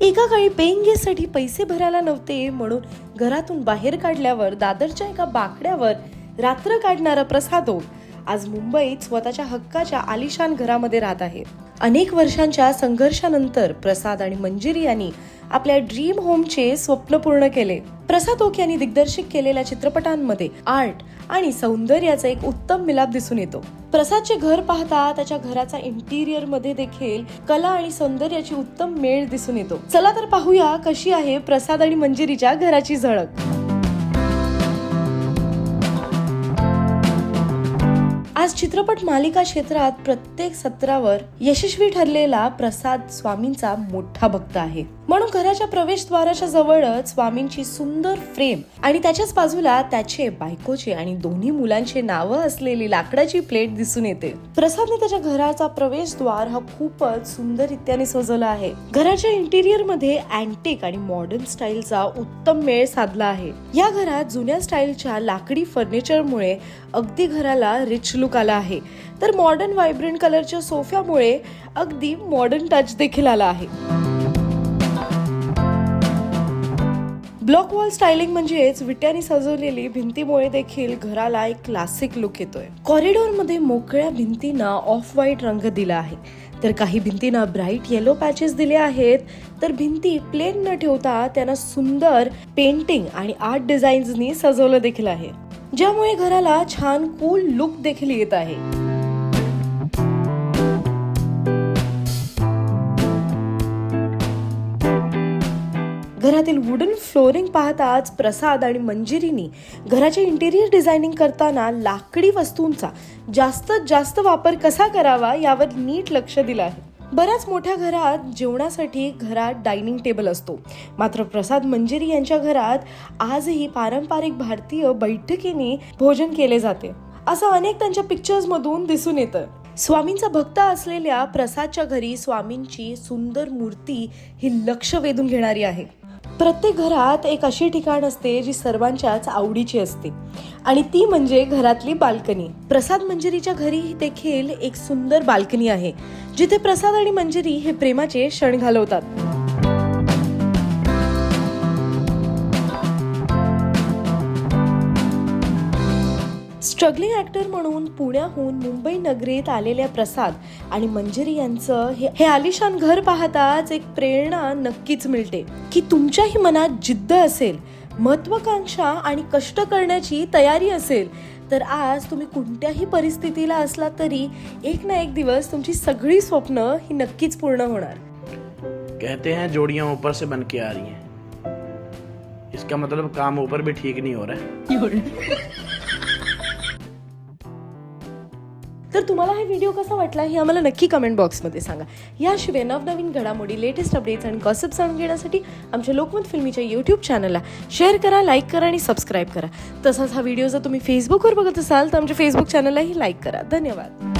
एका काळी पेंगेसाठी पैसे भरायला नव्हते म्हणून घरातून बाहेर काढल्यावर दादरच्या एका बाकड्यावर रात्र काढणारा प्रसाद आज मुंबईत स्वतःच्या हक्काच्या आलिशान घरामध्ये राहत आहे. अनेक वर्षांच्या संघर्षानंतर प्रसाद आणि मंजिरी यांनी आपल्या ड्रीम होमचे स्वप्न पूर्ण केले. प्रसाद ओक यांनी दिग्दर्शित केलेल्या चित्रपटांमध्ये आर्ट आणि सौंदर्याचा एक उत्तम मिलाप दिसून येतो. प्रसादचे घर पाहता त्याच्या घराचा इंटिरियरमध्ये देखील कला आणि सौंदर्याची उत्तम मेळ दिसून येतो. चला तर पाहूया कशी आहे प्रसाद आणि मंजिरीच्या घराची झळक. आज चित्रपट मालिका क्षेत्रात प्रत्येक सत्रावर यशस्वी ठरलेला प्रसाद स्वामींचा मोठा भक्त आहे. म्हणून घराच्या प्रवेशद्वाराच्या जवळच स्वामींची सुंदर फ्रेम आणि त्याच्याच बाजूला त्याचे बायकोचे आणि दोन्ही मुलांचे नावं असलेली लाकडाची प्लेट दिसून येते. प्रसादने त्याच्या घराचा प्रवेशद्वार हा खूपच सुंदररित्याने सजवला आहे. घराच्या इंटिरियरमध्ये अँटिक आणि मॉडर्न स्टाईलचा उत्तम मेळ साधला आहे. या घरात जुन्या स्टाईलच्या लाकडी फर्निचरमुळे अगदी घराला रिच लुक आला आहे. तर मॉडर्न व्हायब्रंट कलरच्या सोफ्यामुळे अगदी मॉडर्न टच देखील आला आहे. ब्लॉक वॉल स्टायलिंग म्हणजेच विट्याने सजवलेली भिंतीमुळे देखील घराला एक क्लासिक लुक येतोय. कॉरिडॉरमध्ये मोकळ्या भिंतींना ऑफ व्हाईट रंग दिला आहे. तर काही भिंतींना ब्राईट येलो पॅचेस दिले आहेत. तर भिंती प्लेन न ठेवता त्यांना सुंदर पेंटिंग आणि आर्ट डिझाईन्सनी सजवलं देखील आहे. ज्यामुळे घराला छान कूल लुक देखील येत आहे. घरातील वुडन फ्लोरिंग पाहताच प्रसाद आणि मंजिरीनी घराचे इंटेरियर डिझायनिंग करताना लाकडी वस्तूंचा जास्तीत जास्त वापर कसा करावा यावर नीट लक्ष दिलं आहे. बऱ्याच मोठ्या घरात जेवणासाठी घरात डायनिंग टेबल असतो. मात्र प्रसाद मंजिरी यांच्या घरात आजही पारंपरिक भारतीय बैठकीने भोजन केले जाते. असं अनेक त्यांच्या पिक्चर्समधून दिसून येतं. स्वामींचा भक्त असलेल्या प्रसादच्या घरी स्वामींची सुंदर मूर्ती ही लक्ष वेधून घेणारी आहे. प्रत्येक घरात एक अशी ठिकाण असते जी सर्वांच्याच आवडीची असते. आणि ती म्हणजे घरातली बाल्कनी. प्रसाद मंजिरीच्या घरी देखील एक सुंदर बाल्कनी आहे जिथे प्रसाद आणि मंजिरी हे प्रेमाचे क्षण घालवतात. स्ट्रगलिंग ऍक्टर म्हणून पुण्याहून मुंबई नगरीत आलेल्या प्रसाद आणि मंजिरी यांचं हे हे आलिशान घर पाहताच एक प्रेरणा नक्कीच मिळते. की तुमच्याही मनात जिद्द असेल महत्वाकांक्षा आणि कष्ट करण्याची तयारी असेल तर आज तुम्ही कोणत्याही परिस्थितीला असला तरी एक ना एक दिवस तुमची सगळी स्वप्न ही नक्कीच पूर्ण होणार. कहते हैं जोड़ियां ऊपर से बन के आ रही हैं। इसका मतलब काम ऊपर भी ठीक नहीं हो रहा है। तर तुम्हाला हा व्हिडिओ कसा वाटला हे आम्हाला नक्की कमेंट बॉक्समध्ये सांगा. याशिवाय नवनवीन घडामोडी लेटेस्ट अपडेट्स आणि गॉसिप जाणून घेण्यासाठी आमच्या लोकमत फिल्मीच्या यूट्यूब चॅनलला शेअर करा लाईक करा आणि सबस्क्राईब करा. तसाच हा व्हिडिओ जर तुम्ही फेसबुकवर बघत असाल तर आमच्या फेसबुक चॅनललाही लाईक करा. धन्यवाद.